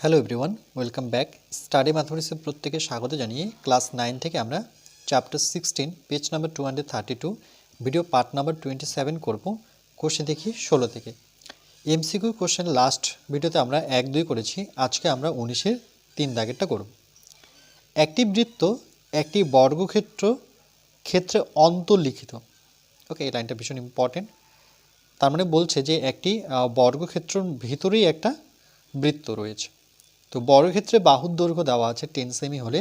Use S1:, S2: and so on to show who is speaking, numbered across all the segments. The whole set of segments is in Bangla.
S1: Hello everyone welcome back study ম্যাথমেটিক্সের প্রত্যেকে স্বাগত জানিয়ে ক্লাস নাইন থেকে আমরা chapter sixteen page number two hundred thirty two video part number twenty seven করব কোশ্চেন দেখি ষোলো থেকে। এমসিকিউ কোশ্চেন লাস্ট ভিডিওতে আমরা এক দুই করেছি, আজকে আমরা উনিশের তিন দাগেরটা করব। একটি বৃত্ত একটি বর্গক্ষেত্র ক্ষেত্রে অন্তর্লিখিত। ওকে এই লাইনটা ভীষণ ইম্পর্টেন্ট তার মানে বলছে যে একটি বর্গক্ষেত্রের ভিতরেই একটা বৃত্ত রয়েছে। তো বর্গক্ষেত্রে বাহুর দৈর্ঘ্য দেওয়া আছে টেন সেমি হলে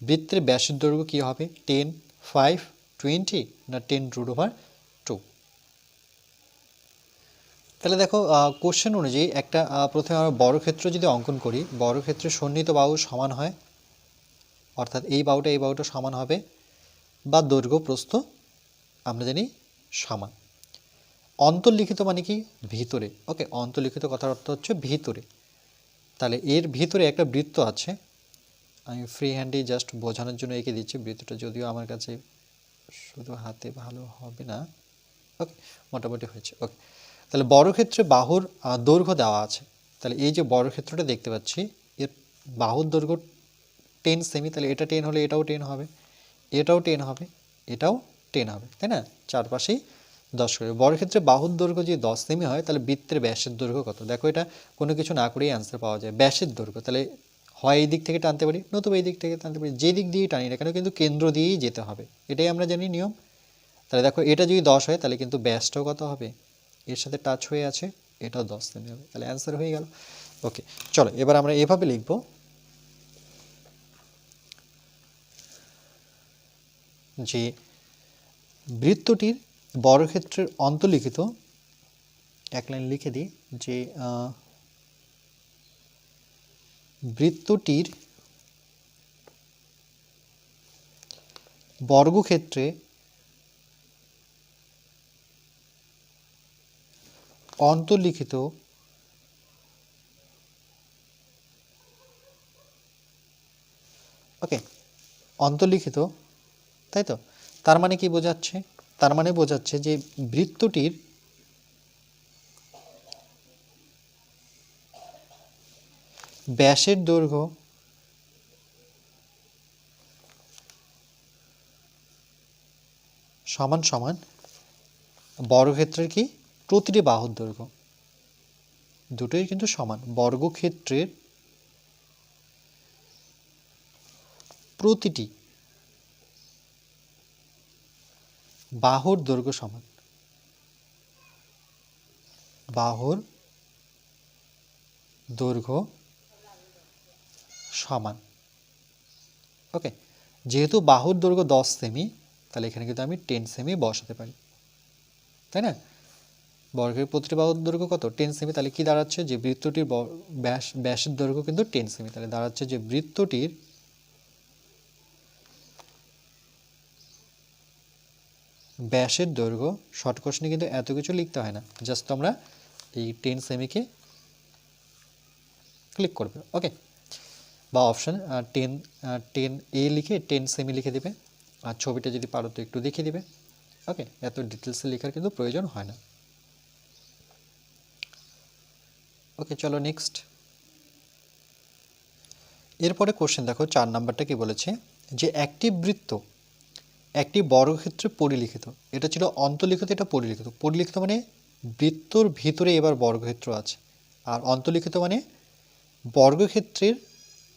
S1: বৃত্তের ব্যাসের দৈর্ঘ্য কী হবে? টেন ফাইভ টোয়েন্টি না টেন রুট ওভার টু তাহলে দেখো কোশ্চেন অনুযায়ী একটা প্রথমে আমরা বর্গক্ষেত্র যদি অঙ্কন করি, বর্গক্ষেত্রে সন্নিহিত বাহু সমান হয়, অর্থাৎ এই বাহুটা এই বাহুটা সমান হবে, বা দৈর্ঘ্য প্রস্থ আমরা জানি সমান। অন্তর্লিখিত মানে কি? ভিতরে। ওকে অন্তর্লিখিত কথার অর্থ হচ্ছে ভিতরে। তাহলে এর ভিতরে একটা বৃত্ত আছে। আমি ফ্রি হ্যান্ডে জাস্ট বোঝানোর জন্য এঁকে দিচ্ছি বৃত্তটা, যদিও আমার কাছে শুধু হাতে ভালো হবে না। ওকে মোটামুটি হয়েছে। ওকে তাহলে বর্গক্ষেত্রে বাহুর দৈর্ঘ্য দেওয়া আছে। তাহলে এই যে বর্গক্ষেত্রটা দেখতে পাচ্ছি, এর বাহুর দৈর্ঘ্য টেন সেমি তাহলে এটা টেন হলে এটাও টেন হবে, এটাও টেন হবে, এটাও টেন হবে, তাই না? চারপাশেই দশ করে। বর্গক্ষেত্রে বাহুর দৈর্ঘ্য যদি দশ সেমি হয়, তাহলে বৃত্তের ব্যাসের দৈর্ঘ্য কত? দেখো এটা কোনো কিছু না করেই অ্যান্সার পাওয়া যায়। ব্যাসের দৈর্ঘ্য, তাহলে হয় এই দিক থেকে টানতে পারি, নতুবা এই দিক থেকে টানতে পারি যে দিক দিয়েই টানি না কেন কিন্তু কেন্দ্র দিয়েই যেতে হবে। এটাই আমরা জানি নিয়ম। তাহলে দেখো এটা যদি দশ হয়, তাহলে কিন্তু ব্যাসটাও কত হবে? এর সাথে টাচ হয়ে আছে, এটাও দশ সেমি হবে। তাহলে অ্যান্সার হয়ে গেল। ওকে চলো, এবার আমরা এভাবে লিখব। যে বৃত্তটির বর্গক্ষেত্রের অন্তর্লিখিত এক লাইন লিখে দিই যে বৃত্তটির বর্গক্ষেত্রে অন্তর্লিখিত ওকে, অন্তর্লিখিত, তাই তো? তার মানে কি বোঝাচ্ছে? তার মানে বোঝাচ্ছে যে বৃত্তটির ব্যাসের দৈর্ঘ্য সমান সমান বর্গক্ষেত্রের কি? প্রতিটি বাহুর দৈর্ঘ্য। দুটোই কিন্তু সমান। বর্গক্ষেত্রের প্রতিটি বাহুর দৈর্ঘ্য সমান। বাহুর দৈর্ঘ্য সমান। ওকে, যেহেতু বাহুর দৈর্ঘ্য দশ সেমি, তাহলে এখানে কিন্তু আমি টেন সেমি বসাতে পারি। তাই না? বর্গের প্রতিটি বাহুর দৈর্ঘ্য কত? টেন সেমি, তাহলে কি দাঁড়াচ্ছে? যে বৃত্তটির ব্যাস ব্যাসের দৈর্ঘ্য কিন্তু টেন সেমি, তাহলে দাঁড়াচ্ছে যে বৃত্তটির ব্যাসের দৈর্ঘ্য শর্ট কিন্তু এত কিছু লিখতে হয় না। জাস্ট তোমরা এই টেন সেমিকে ক্লিক করবে। ওকে বা অপশান টেন টেন এ লিখে টেন সেমি লিখে দেবে। আর ছবিটা যদি পারো তো একটু দেখিয়ে দিবে। ওকে এত ডিটেলসে লেখার কিন্তু প্রয়োজন হয় না। ওকে চলো নেক্সট এরপরে কোশ্চেন দেখো, চার নাম্বারটা কি বলেছে? যে একটি বৃত্ত একটি বর্গক্ষেত্রে পরিলিখিত। এটা ছিল অন্তর্লিখিত, এটা পরিলিখিত। পরিলিখিত মানে বৃত্তর ভিতরে এবার বর্গক্ষেত্র আছে। আর অন্তলিখিত মানে বর্গক্ষেত্রের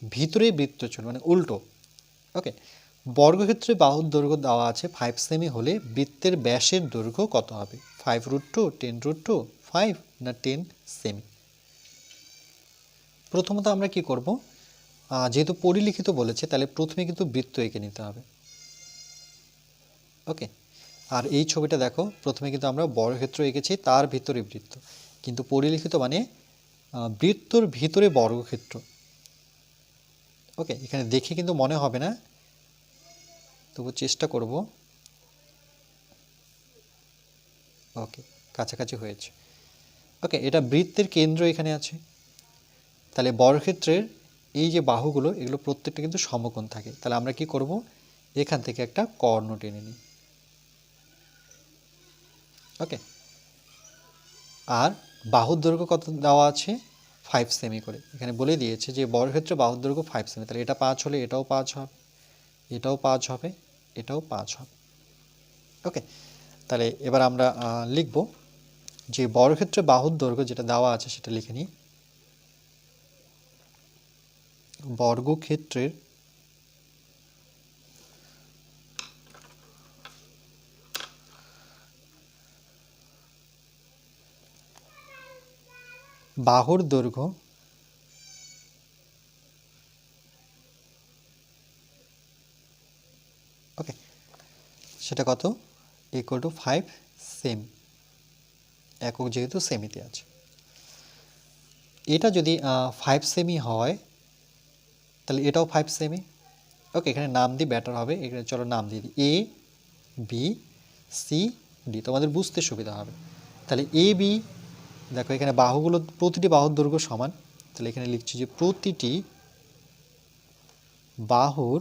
S1: ভিতরে বৃত্ত ছিল মানে উল্টো। ওকে? বর্গক্ষেত্রে বাহুর দৈর্ঘ্য দেওয়া আছে ফাইভ সেমি হলে বৃত্তের ব্যাসের দৈর্ঘ্য কত হবে? Five root two ten root two five না টেন সেমি প্রথমত আমরা কি করব? যেহেতু পরিলিখিত বলেছে, তাহলে প্রথমে কিন্তু বৃত্ত এঁকে নিতে হবে। ওকে আর এই ছবিটা দেখো, প্রথমে কিন্তু আমরা বর্গক্ষেত্র এঁকেছি, তার ভিতরে বৃত্ত। কিন্তু পরিলিখিত মানে বৃত্তর ভিতরে বর্গক্ষেত্র। ওকে এখানে দেখে কিন্তু মনে হবে না। তবু চেষ্টা করব। ওকে কাছাকাছি হয়েছে। ওকে এটা বৃত্তের কেন্দ্র এখানে আছে। তাহলে বর্গক্ষেত্রের এই যে বাহুগুলো, এগুলো প্রত্যেকটা কিন্তু সমকোণ থাকে। তাহলে আমরা কি করব? এখান থেকে একটা কর্ণ টেনে নিই। ওকে আর বাহুর দৈর্ঘ্য কত দেওয়া আছে? ফাইভ সেমি করে। এখানে বলে দিয়েছে যে বর্গক্ষেত্রে বাহুর দৈর্ঘ্য ফাইভ সেমি তাহলে এটা পাঁচ হলে এটাও পাঁচ হবে। এটাও পাঁচ হবে, এটাও পাঁচ হবে। ওকে তাহলে এবার আমরা লিখব যে বর্গক্ষেত্রে বাহুর দৈর্ঘ্য যেটা দেওয়া আছে সেটা লিখে নিই। বর্গক্ষেত্রের বাহুর দৈর্ঘ্য ওকে সেটা কত? ইকুয়াল টু ফাইভ সেম একক যেহেতু সেমিতে আছে। এটা যদি ফাইভ সেমি হয়, তাহলে এটাও ফাইভ সেমি ওকে এখানে নাম দিই ব্যাটার হবে। এখানে চলো নাম দিয়ে দিই। এ বি সি ডি তোমাদের বুঝতে সুবিধা হবে। তাহলে এ বি দেখো, এখানে বাহুগুলো, প্রতিটি বাহুর দৈর্ঘ্য সমান। তাহলে এখানে লিখছি যে প্রতিটি বাহুর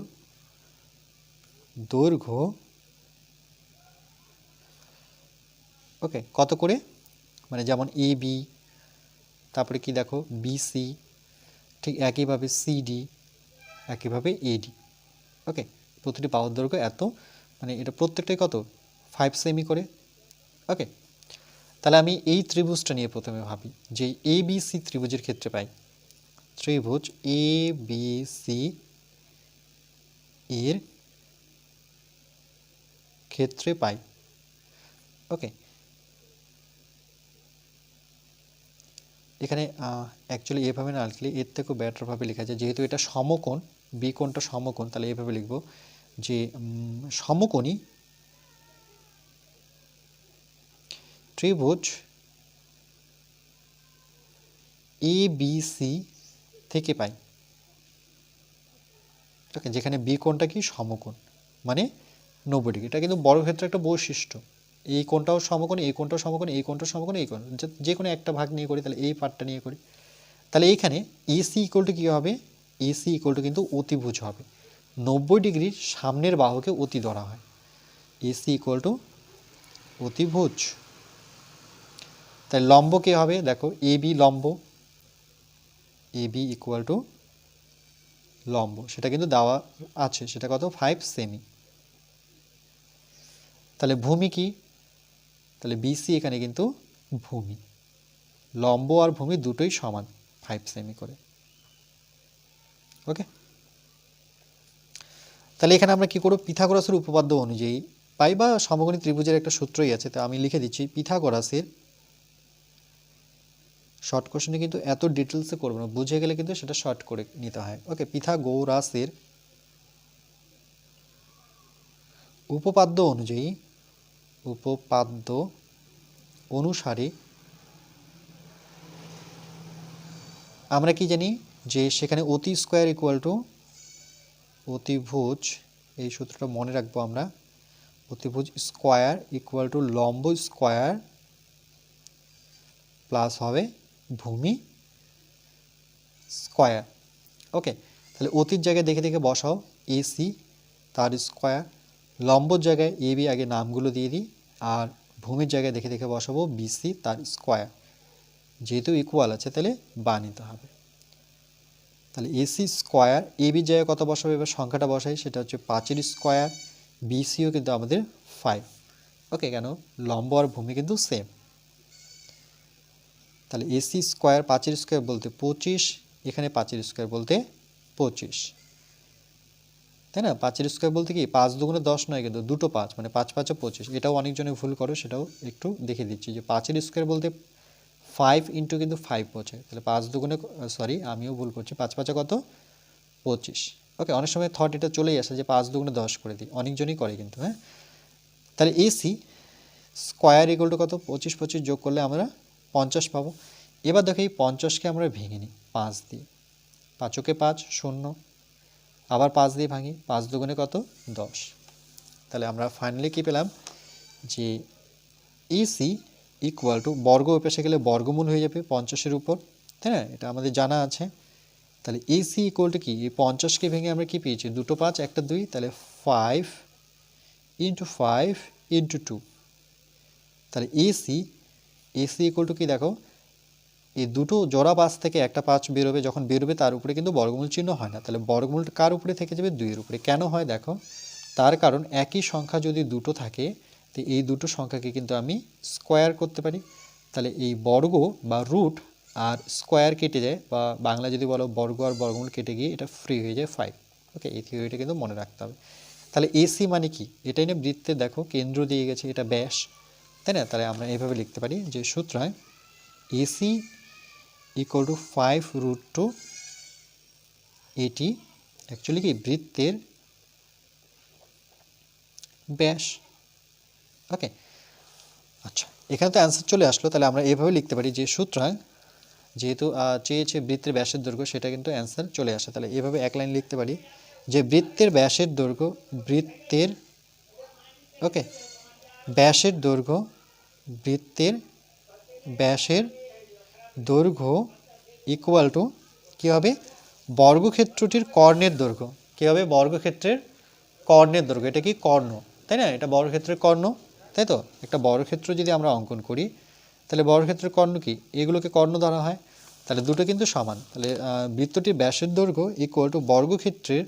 S1: দৈর্ঘ্য, ওকে, কত করে? মানে যেমন এ বি তারপরে কি দেখো? বিসি ঠিক একইভাবে সিডি একইভাবে এডি ওকে? প্রতিটি বাহুর দৈর্ঘ্য এত মানে এটা প্রত্যেকটাই কত? ফাইভ সেমি করে, ওকে? তাহলে আমি এই ত্রিভুজটা নিয়ে প্রথমে ভাবি যে এ বি সি ত্রিভুজের ক্ষেত্রে পাই। ত্রিভুজ এ বি সি এর ক্ষেত্রে পাই। ওকে। এখানে অ্যাকচুয়ালি এভাবে না লিখলে এর থেকেও ব্যাটারভাবে লেখা যায়। যেহেতু এটা সমকোণ বি কোণটা সমকোণ, তাহলে এভাবে লিখব যে সমকোণী ত্রিভুজ এ বি সি থেকে পাই। ওকে, যেখানে বি কোণটা কি? সমকোণ মানে নব্বই ডিগ্রি। এটা কিন্তু বর্গক্ষেত্রের একটা বৈশিষ্ট্য। এই কোণটাও সমকোণ এই কোণটাও সমকোণ এই কোণটাও সমকোণ এই কোণ, যে- কোনো একটা ভাগ নিয়ে করি, তাহলে এই পার্টটা নিয়ে করি। তাহলে এইখানে এসি ইকুয়াল কী হবে? এসি ইকুয়াল টু কিন্তু অতিভুজ হবে। নব্বই ডিগ্রির সামনের বাহুকে অতি ধরা হয়। এসি ইকুয়াল টু অতিভুজ। তাই লম্ব কে হবে? দেখো, এ বি লম্ব, এ বি ইকুয়াল টু লম্ব। সেটা কিন্তু দেওয়া আছে। সেটা কত? ফাইভ সেমি তাহলে ভূমি কি? তাহলে বিসি এখানে কিন্তু ভূমি। লম্ব আর ভূমি দুটোই সমান ফাইভ সেমি করে। ওকে তাহলে এখানে আমরা কি করব? পিথাগোরাসের উপপাদ্য অনুযায়ী, পাই বা সমকোণী ত্রিভুজের একটা সূত্রই আছে, তা আমি লিখে দিচ্ছি, পিথাগোরাসের শর্ট কোশ্চেনে কিন্তু এত ডিটেলসে করব না। বুঝে গেলে কিন্তু সেটা শর্ট করে নিতে হয়। ওকে পিথা গৌরাসের উপপাদ্য অনুযায়ী, উপপাদ্য অনুসারে আমরা কি জানি যে সেখানে অতি স্কোয়ার ইকুয়াল টু অতিভুজ, এই সূত্রটা মনে রাখব আমরা, অতিভুজ স্কোয়ার ইকুয়াল টু লম্ব স্কোয়ার প্লাস হবে ভূমি স্কোয়ার। ওকে, তাহলে অতির জায়গায় দেখে দেখে বসাও এসি তার স্কোয়ার। লম্বর জায়গায় এ বি আগে নামগুলো দিয়ে দিই, আর ভূমির জায়গায় দেখে দেখে বসাবো বিসি তার স্কোয়ার। যেহেতু ইকুয়াল আছে, তাহলে বা হবে। তাহলে এসি স্কোয়ার এ বি জায়গায় কত বসাবো? এবার সংখ্যাটা বসাই, সেটা হচ্ছে পাঁচের স্কোয়ার বিসিও কিন্তু আমাদের ফাইভ ওকে, কেন? লম্ব আর ভূমি কিন্তু সেম তাহলে এসি স্কোয়ার পাঁচের স্কোয়ার বলতে পঁচিশ, এখানে পাঁচের স্কোয়ার বলতে পঁচিশ। তাই না? পাঁচের স্কোয়ার বলতে কি? পাঁচ দুগুণে দশ নয় কিন্তু দুটো পাঁচ মানে পাঁচ পাঁচে পঁচিশ। এটাও অনেকজনে ভুল করো, সেটাও একটু দেখে দিচ্ছি যে পাঁচের স্কোয়ার বলতে ফাইভ ইন্টু কিন্তু ফাইভ বোঝায় তাহলে পাঁচ দুগুণে সরি আমিও ভুল করছি। পাঁচ পাঁচে কত? পঁচিশ। ওকে অনেক সময় থট এটা চলেই আসে যে পাঁচ দুগুণে দশ করে দিই। অনেকজনই করে কিন্তু হ্যাঁ? তাহলে এসি স্কোয়ার ইকুয়াল টু কত? পঁচিশ পঁচিশ যোগ করলে আমরা পঞ্চাশ পাবো। এবার দেখো এই পঞ্চাশকে আমরা ভেঙে নিই। পাঁচ দিয়ে। পাঁচকে পাঁচ, শূন্য। আবার পাঁচ দিয়ে ভাঙি। পাঁচ দুগুণে কত? দশ। তাহলে আমরা ফাইনালি কী পেলাম? যে এসি ইকুয়াল টু বর্গ পেশে গেলে বর্গমূল হয়ে যাবে পঞ্চাশের উপর। তাই না? এটা আমাদের জানা আছে। তাহলে এসি ইকুয়াল টু কি? এই পঞ্চাশকে ভেঙে আমরা কি পেয়েছি? দুটো পাঁচ, একটা দুই, তাহলে five into five into two তাহলে এসি এসি ইকুয়াল টু কি দেখো? এই দুটো জোড়া পাঁচ থেকে একটা পাঁচ বেরোবে, যখন বেরোবে তার উপরে কিন্তু বর্গমূল চিহ্ন হয় না। তাহলে বর্গমূল কার উপরে থেকে যাবে? দুইয়ের উপরে। কেন হয় দেখো? তার কারণ একই সংখ্যা যদি দুটো থাকে, তো এই দুটো সংখ্যাকে কিন্তু আমি স্কোয়ার করতে পারি। তাহলে এই বর্গ বা রুট আর স্কোয়ার কেটে যায়, বা বাংলা যদি বলো বর্গ আর বর্গমূল কেটে গিয়ে এটা ফ্রি হয়ে যায় ফাইভ ওকে এই থিওরিটা কিন্তু মনে রাখতে হবে। তাহলে এসি মানে কি? এটাই না বৃত্তে দেখো, কেন্দ্র দিয়ে গেছে, এটা ব্যাস। তাই না? তাহলে আমরা এইভাবে লিখতে পারি যে সূত্রাং AC equal to five root two এটি অ্যাকচুয়ালি কি? বৃত্তের ব্যাস। ওকে আচ্ছা এখানে তো অ্যান্সার চলে আসলো। তাহলে আমরা এইভাবে লিখতে পারি যে সুতরাং যেহেতু চেয়েছে বৃত্তের ব্যাসের দৈর্ঘ্য, সেটা কিন্তু অ্যান্সার চলে আসে। তাহলে এভাবে এক লাইন লিখতে পারি যে বৃত্তের ব্যাসের দৈর্ঘ্য বৃত্তের ওকে ব্যাসের দৈর্ঘ্য, বৃত্তের ব্যাসের দৈর্ঘ্য ইকুয়াল টু কী হবে? বর্গক্ষেত্রটির কর্ণের দৈর্ঘ্য। কী হবে? বর্গক্ষেত্রের কর্ণের দৈর্ঘ্য। এটা কি কর্ণ? তাই না? এটা বর্গক্ষেত্রের কর্ণ, তাই তো? একটা বর্গক্ষেত্র যদি আমরা অঙ্কন করি, তাহলে বর্গক্ষেত্রের কর্ণ কি? এগুলোকে কর্ণ ধরা হয়। তাহলে দুটো কিন্তু সমান। তাহলে বৃত্তটির ব্যাসের দৈর্ঘ্য ইকুয়াল টু বর্গক্ষেত্রের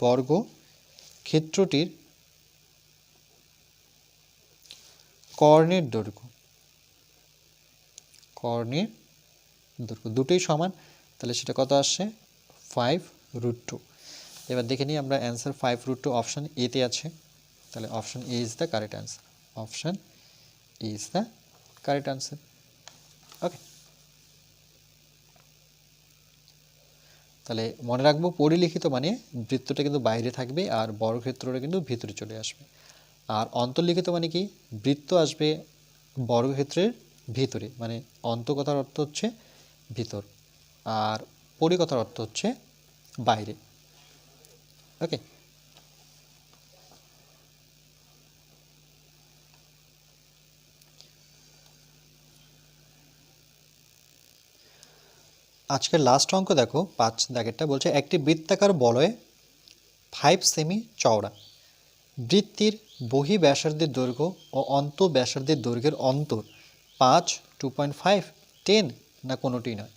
S1: বর্গ ক্ষেত্রটির কর্ণের দৈর্ঘ্য। কর্ণের দৈর্ঘ্য, দুটোই সমান। তাহলে সেটা কত আসছে? ফাইভ রুট টু এবার দেখে নিই আমরা answer five root two option এতে আছে। তাহলে option A is the correct answer option A is the correct answer okay তাহলে মনে রাখব, পরিলিখিত মানে বৃত্তটা কিন্তু বাইরে থাকবে আর বর্গক্ষেত্রটা কিন্তু ভিতরে চলে আসবে। আর অন্তর্লিখিত মানে কি? বৃত্ত আসবে বর্গক্ষেত্রের ভিতরে। মানে অন্তকথার অর্থ হচ্ছে ভিতর আর পরিকথার অর্থ হচ্ছে বাইরে। ওকে? আজকের লাস্ট অঙ্ক দেখো, পাঁচ দাগেরটা বলছে, একটি বৃত্তাকার বলয়ে ফাইভ সেমি চওড়া। বৃত্তির বহি ব্যাসার্ধের দৈর্ঘ্য ও অন্ত ব্যাসার্ধের দৈর্ঘ্যের অন্তর পাঁচ টু পয়েন্ট ফাইভ টেন না কোনোটি নয়।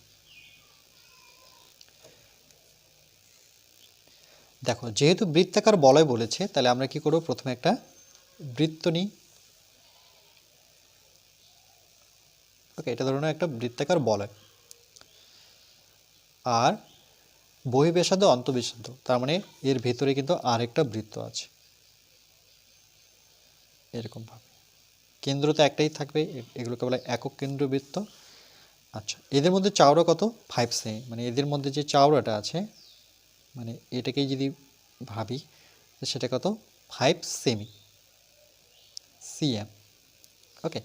S1: দেখো, যেহেতু বৃত্তাকার বলয় বলেছে, তাহলে আমরা কি করব? প্রথমে একটা বৃত্ত নিই। ওকে এটা ধরুন একটা বৃত্তাকার বলয়। আর বহিবেশাদ অন্তবিষাদ তার মানে এর ভেতরে কিন্তু আরেকটা বৃত্ত আছে। এরকমভাবে। কেন্দ্র তো একটাই থাকবে এগুলোকে বলে একক কেন্দ্র বৃত্ত আচ্ছা এদের মধ্যে চাওড়া কত? ফাইভ সেমি মানে এদের মধ্যে যে চাওড়াটা আছে মানে এটাকেই যদি ভাবি সেটা কত? ফাইভ সেমি সিএম ওকে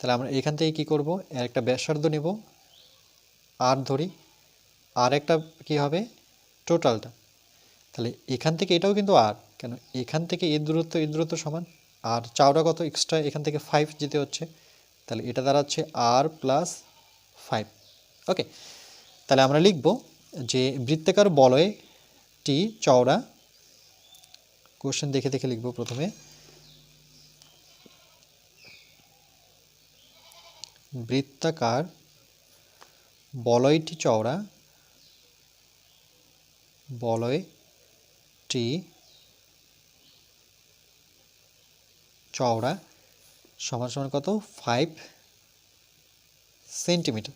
S1: তাহলে আমরা এখান থেকে কী করব? এর একটা ব্যাসার্ধ নেব আর ধরি। আর একটা কী হবে? টোটালটা তাহলে এখান থেকে এটাও কিন্তু আর কেন এখান থেকে এর দূরত্ব এর দূরত্ব সমান? আর চাওড়া কত? এক্সট্রা এখান থেকে ফাইভ যেতে হচ্ছে। তাহলে এটা দাঁড়াচ্ছে আর প্লাস ফাইভ ওকে তাহলে আমরা লিখব যে বৃত্তাকার বলয়টি চওড়া। কোশ্চেন দেখে দেখে লিখব প্রথমে। বৃত্তাকার বলয়টি চওড়া। বলয়টি চওড়া সমান সমান কত? ফাইভ সেন্টিমিটার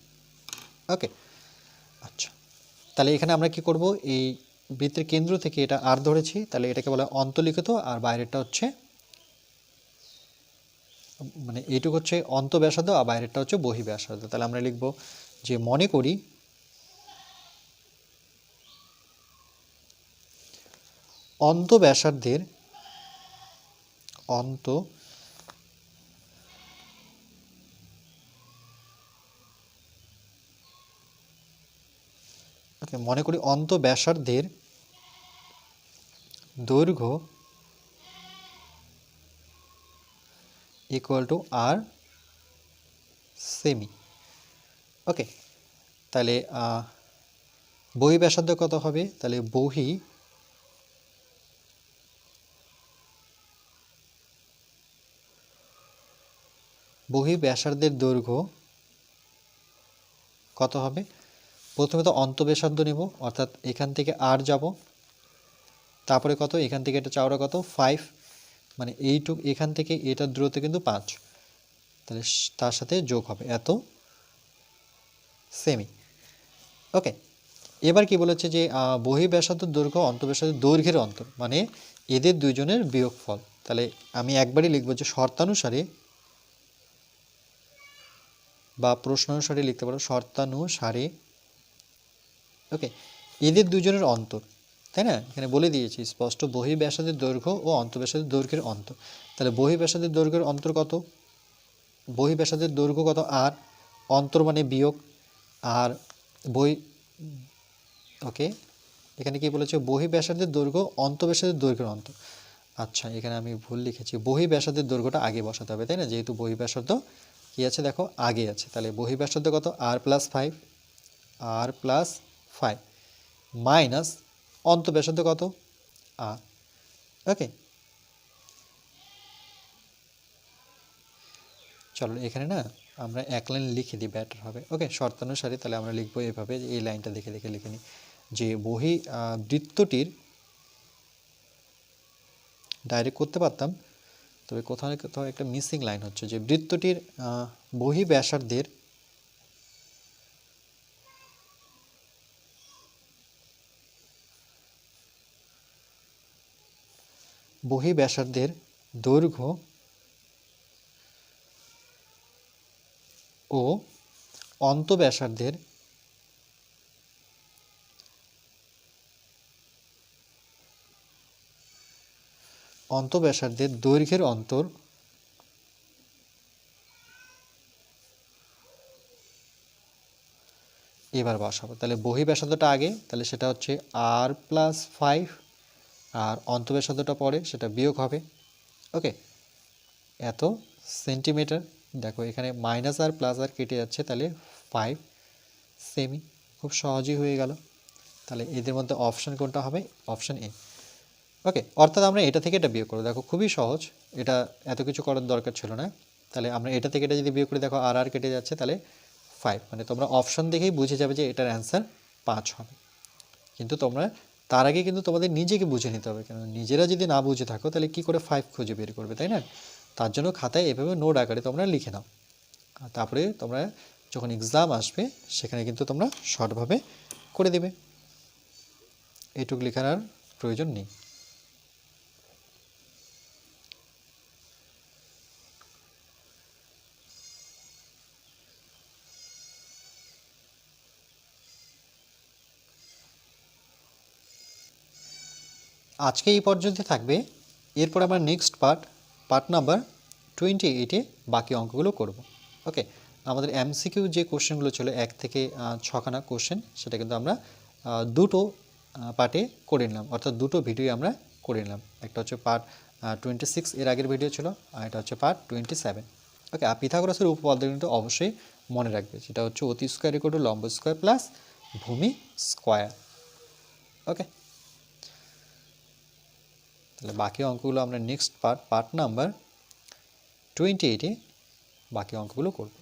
S1: ওকে আচ্ছা। তাহলে এখানে আমরা কি করব? এই বৃত্তের কেন্দ্র থেকে এটা আর ধরেছি, তাহলে এটাকে বলা অন্তলিখিত আর বাইরেরটা হচ্ছে মানে এইটুকু হচ্ছে অন্তব্যাসার্ধ আর বাইরেরটা হচ্ছে বহিব্যাসার্ধ তাহলে আমরা লিখব যে মনে করি অন্তব্যাসার্ধের অন্ত। ওকে, মনে করি অন্ত ব্যাসার্ধের দৈর্ঘ্য ইকুয়াল টু আর সেমি ওকে, তাহলে বহি ব্যাসার্ধ কত হবে? তাহলে বহি বহি ব্যাসার্ধের দৈর্ঘ্য কত হবে? প্রথমে তো অন্তবেশাদ্য নেব অর্থাৎ এখান থেকে আর যাব। তারপরে কত? এখান থেকে এটা চাওড়া কত? ফাইভ মানে এইটুক এখান থেকে এটার দূরত্ব কিন্তু পাঁচ। তাহলে তার সাথে যোগ হবে। এত? সেমি ওকে এবার কি বলেছে যে আহ, বহি ব্যাসার্ধ দৈর্ঘ্য অন্তঃব্যাসার্ধ দৈর্ঘ্যের অন্তর। মানে এদের দুইজনের বিয়োগফল। তাহলে আমি একবারই লিখব যে শর্তানুসারে বা প্রশ্ন অনুসারে লিখতে পারো শর্তানুসারে ওকে এদের দুজনের অন্তর, তাই না? এখানে বলে দিয়েছি, স্পষ্ট বহি ব্যাসার্ধের দৈর্ঘ্য ও অন্তঃব্যাসার্ধের দৈর্ঘ্যের অন্তর। তাহলে বহি ব্যাসার্ধের দৈর্ঘ্যের অন্তর কত? বহি ব্যাসার্ধের দৈর্ঘ্য কত? আর, অন্তর মানে বিয়োগ, আর বই ওকে, এখানে কি বলেছে? বহি ব্যাসার্ধের দৈর্ঘ্য অন্তঃব্যাসার্ধের দৈর্ঘ্যের অন্তর। আচ্ছা এখানে আমি ভুল লিখেছি বহি ব্যাসার্ধের দৈর্ঘ্যটা আগে বসাতে হবে, তাই না? যেহেতু বহি ব্যাসার্ধ কী আছে দেখো? আগে আছে। তাহলে বহি ব্যাসার্ধ কত? R plus five R plus five minus অন্ত ব্যাসার্ধ কত? আর ওকে চলো, এখানে না আমরা এক লাইন লিখে দিই, ব্যাটার হবে। ওকে শর্তানুসারে তাহলে আমরা লিখব এভাবে এই লাইনটা দেখে দেখে লিখে নিই। যে বহি বৃত্তটির ডাইরেক্ট করতে পারতাম তবে কোথাও কোথাও একটা মিসিং লাইন হচ্ছে যে বৃত্তটির বহি ব্যাসার্ধের বহি ব্যাসার্ধের দৈর্ঘ্য ও অন্ত ব্যাসার্ধের অন্ত ব্যাসার্ধের দৈর্ঘ্যের অন্তর এবার বসাবো। তাহলে বহি ব্যাসার্ধটা আগে, তাহলে সেটা হচ্ছে আর প্লাস ফাইভ আর অন্ত ব্যাসার্ধটা পরে সেটা বিয়োগ হবে। ওকে এত সেন্টিমিটার দেখো এখানে মাইনাস আর প্লাস আর কেটে যাচ্ছে, তাহলে ফাইভ সেমি খুব সহজেই হয়ে গেল। তাহলে এদের মধ্যে অপশান কোনটা হবে? অপশান এ ওকে অর্থাৎ আমরা এটা থেকে এটা বিয়োগ করব। দেখো, খুবই সহজ। এটা এত কিছু করার দরকার ছিল না। তাহলে আমরা এটা থেকে এটা যদি বিয়োগ করে, দেখো, আর আর কেটে যাচ্ছে, তাহলে ফাইভ মানে তোমরা অপশন দেখেই বুঝে যাবে যে এটার অ্যান্সার পাঁচ হবে। কিন্তু তোমরা, তার আগে কিন্তু তোমাদের নিজেকে বুঝে নিতে হবে। কেন নিজেরা যদি না বুঝে থাকো, তাহলে কি করে ফাইভ খুঁজে বের করবে, তাই না? তার জন্য খাতায় এভাবে নোট আকারে তোমরা লিখে নাও। আর তারপরে তোমরা যখন এক্সাম আসবে, সেখানে কিন্তু তোমরা শর্টভাবে করে দেবে। এইটুকু লেখার আর প্রয়োজন নেই। আজকে এই পর্যন্ত থাকবে। এরপর আমরা next part part number twenty এইটে বাকি অঙ্কগুলো করব। ওকে আমাদের এমসিকিউ যে কোশ্চেনগুলো ছিল, এক থেকে ছখানা কোশ্চেন, সেটা কিন্তু আমরা দুটো পার্টে করে নিলাম। অর্থাৎ দুটো ভিডিও আমরা করে নিলাম। একটা হচ্ছে পার্ট টোয়েন্টি সিক্স এর আগের ভিডিও ছিল, আর এটা হচ্ছে পার্ট টোয়েন্টি সেভেন ওকে আর পিথাগোরাসের উপপাদ্য কিন্তু অবশ্যই মনে রাখবে। সেটা হচ্ছে অতি স্কোয়ার ইকুয়াল টু লম্ব স্কোয়ার প্লাস ভূমি স্কোয়ার ওকে তাহলে বাকি অঙ্কগুলো আমরা next part part number twenty এইটে বাকি অঙ্কগুলো করব।